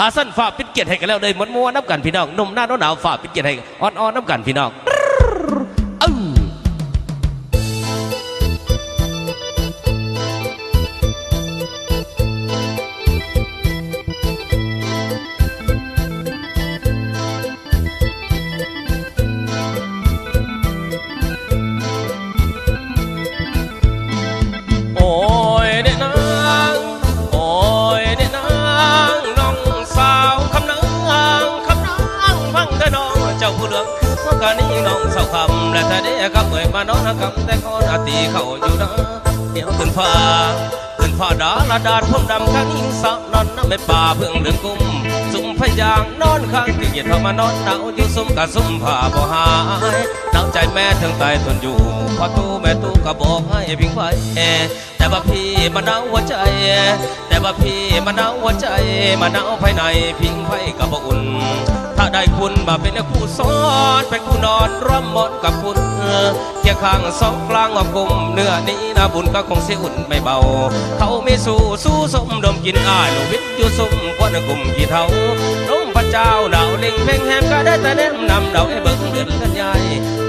อาสั้นฝ่าปิดเกียรติให้กันแล้วเลยมวนมัวๆนับกันพี่น้องนมหน้าหนาวฝ่าปิดเกียรติให้อ่อนๆน้ำกันพี่น้อง เจ้าผู้เหลืองคือสกานี้น้องสาวคำและถ้าได้กำเอ่ยมานอนกำแต่ก่อนอาตีเขาอยู่นะเดี๋ยวขึ้นฟ้าขึ้นฟ้าดาละดาดผมดำข้างยิงสาวนอนน้ำไม่ป่าเพื่องเดือนกุมสุ่มพยางนอนข้างที่เหยียดเข้ามานอนหนาวอยู่สุ่มกะสุ่มผ้าบ่หายหนาวใจแม่ถึงตายทนอยู่พอตู้แม่ตู้ก็บอกให้พิงไฟแต่ว่าพี่มันหนาวหัวใจ แต่ว่าพี่มันหนาวหัวใจมันหนาวภายในพิงไฟกับบ่อุ่น ได้คุณมาเป็นคู่ซ้อนเป็นคู่นอนร่วมหมอนกับคุณเทียงข้างสองกลางอกกลมเนื้อนี้นะบุญก็คงเสียอุ่นไม่เบา เขาไม่สู้สู้สมดมกินอ้ายลูกวิทย์อยู่สุ่มควันกลุ่มกี่เท่าลมพระเจ้าดาวลิงเพ่งแฮมก็ได้แต่แนมนำดาวให้เบิ่งเดือนกันใหญ่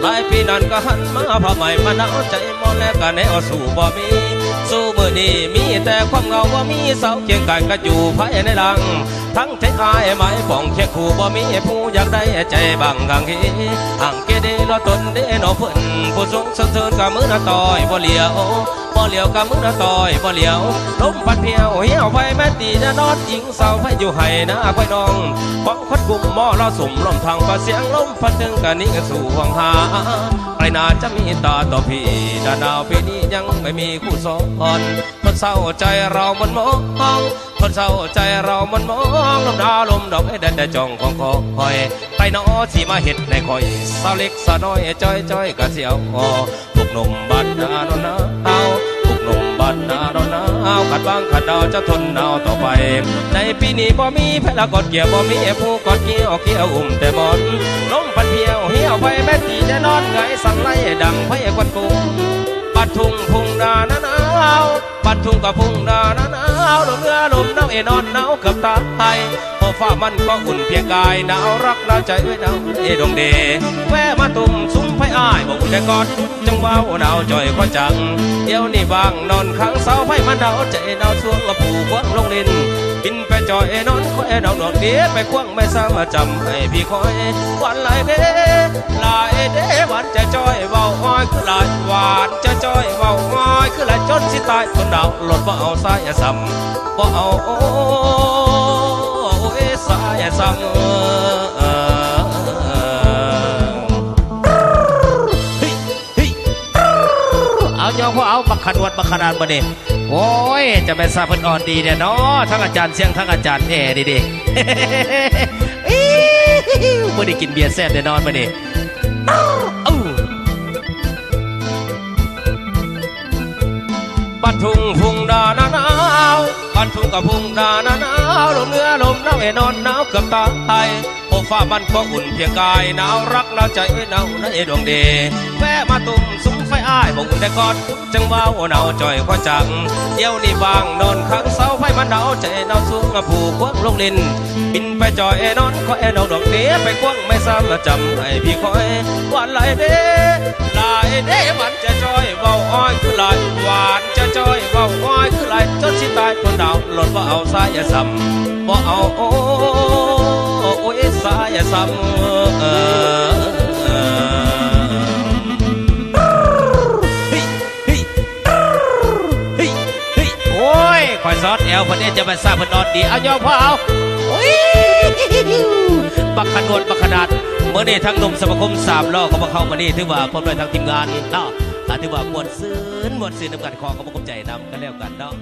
หลายปีนั้นก็หันมาพาใหม่มาหนาวใจมอนแล้วก็แนวสู่บ่มี สู้มือนี้มีแต่ความเหงาว่ามีเสาเคียงกันก็อยู่ภายในหลัง ทั้งใจอายหมายป่องเคียงคู่บ่มีผู้อยากได้ใจบางกังฮีห่างเกเดรอตนเดนอเพิ่นผู้ทรงสนเทินกับมือนาต่อยบ่เหลียวบ่เหลียวกับมือนาต่อยบ่เหลียวลมพัดเพียว เหี่ยวไฟแม่ตีจะนอนยิงเสาไฟอยู่ให้นะไฟน้องของคดกุมหม้อเราสุ่มลมทางประเสียงลมพัดถึงกันนี้กันสู่วังหาใครน่าจะมีตาต่อพี่ดานาวปีนี้ยังไม่มีคู่สอนคนเศร้าใจเรามันมองคนเศร้าใจเรามันมองลมดาวลมดอกให้แดดแต่จองของคอยไปน้อสีมาเห็ดในคอยสาวเล็กสาวน้อยจ้อยจ้อยกะเสียวพวกหนุ่ม ขัดบางขัดาวจะทนเอาวต่อไป ในปีนี้บ่มีแพละกอดเกี่ยวบ่มีผู้กอดเกี่ยวเกี่ยวอุ้มแต่บอนล้มพัดเพียวเหี่ยวไปแม่ตีจะนอนไงสั่งไล่ดังไฟควันกุ้งปัดทุ่งพุงดาหนาวปัดทุ่งกับพุงดาหนาวาวลมเนื้อลมหนาวเอนอนหนาวเกือบตายพอฟ้ามันก็อุ่นเพียงกายหนาวรักหนาวใจไว้หนาวเอดงเดแวะมาตุ่มซุ้มไฟอ้ายบอกแต่กอนจังว่าหนาวจ่อยก็จังเดี๋ยวนี้บางนอนข้างเสาไฟมันหนาวใจหนาวช่วงละผูกวางลงดินบินไปจอยนอนคอยดอกดอกเดียไปควงไม่สามารถจำให้พี่คอยวันไหลเด้หลายเด้วานจะจอยเบาอ้อยคือหลาย อยคือหลายจนสิตายคนดาวหลดบ่เอาสายซ้ำบ่เอาโอ้ยสายซ้ำเฮ้ยเฮ้ยเอายองพอเอาบักขนวัดบักขนาดมาเด้โอ้ย จะเป็นซาเพิ่นอ่อนดีเนี่ยเนาะทั้งอาจารย์เสียงทั้งอาจารย์แอดีดีไม่ได้กินเบียร์แซ่บแน่นอนมาเด้อ้ ปัดทุ่งพุ่งดาหนาวปัดทุ่งกับพุ่งดาหนาวลมเนื้อลมหนาวเอนอนหนาวเกือบตายโอฟ้ามันก็อุ่นเพียงกายหนาวรักหนาวใจไว้หนาวในดวงเดแวะมาตุ่มซุ้มไฟอ้ายบอกอุ่นแต่ก่อนจังว่าหนาวจ่อยก็จังเดี๋ยวนี้บางนอนข้างเสาไฟมันหนาวใจหนาวสูงผูกควงลงดินบินไปจ่อยนอนคอยดอกดอกเดียไปควงไม่ซ้ำจำให้พี่คอยวันไหลเด้หลเด้มันจะจ่อยเบาอ้อยคือลายหวานจะจอยเบาอ้อยคือลายจนสิตายคนดาวหล่นว่าเอาสายซ้ำบ่เอาโอ้โอ้ยสายออเออเฮ้ยเฮ้ยเฮ้ยเฮ้ยโอ้ยคอยซอดแอลคนนี้จะมาสร้างเพนนอนดีเอายอมพอเอาโอ้ยบักขนวดบักขนาดเมื่อนี้ทั้งหนุ่มสมาคมสามล้อเขามาเข้ามานี่ถือว่าพร้อมด้วยทั้งทีมงานเนาะอ่า ถือว่ามวนซื้นมวนซื้นนำกันขอเขามาคมใจนำกันแล้วกันเนาะ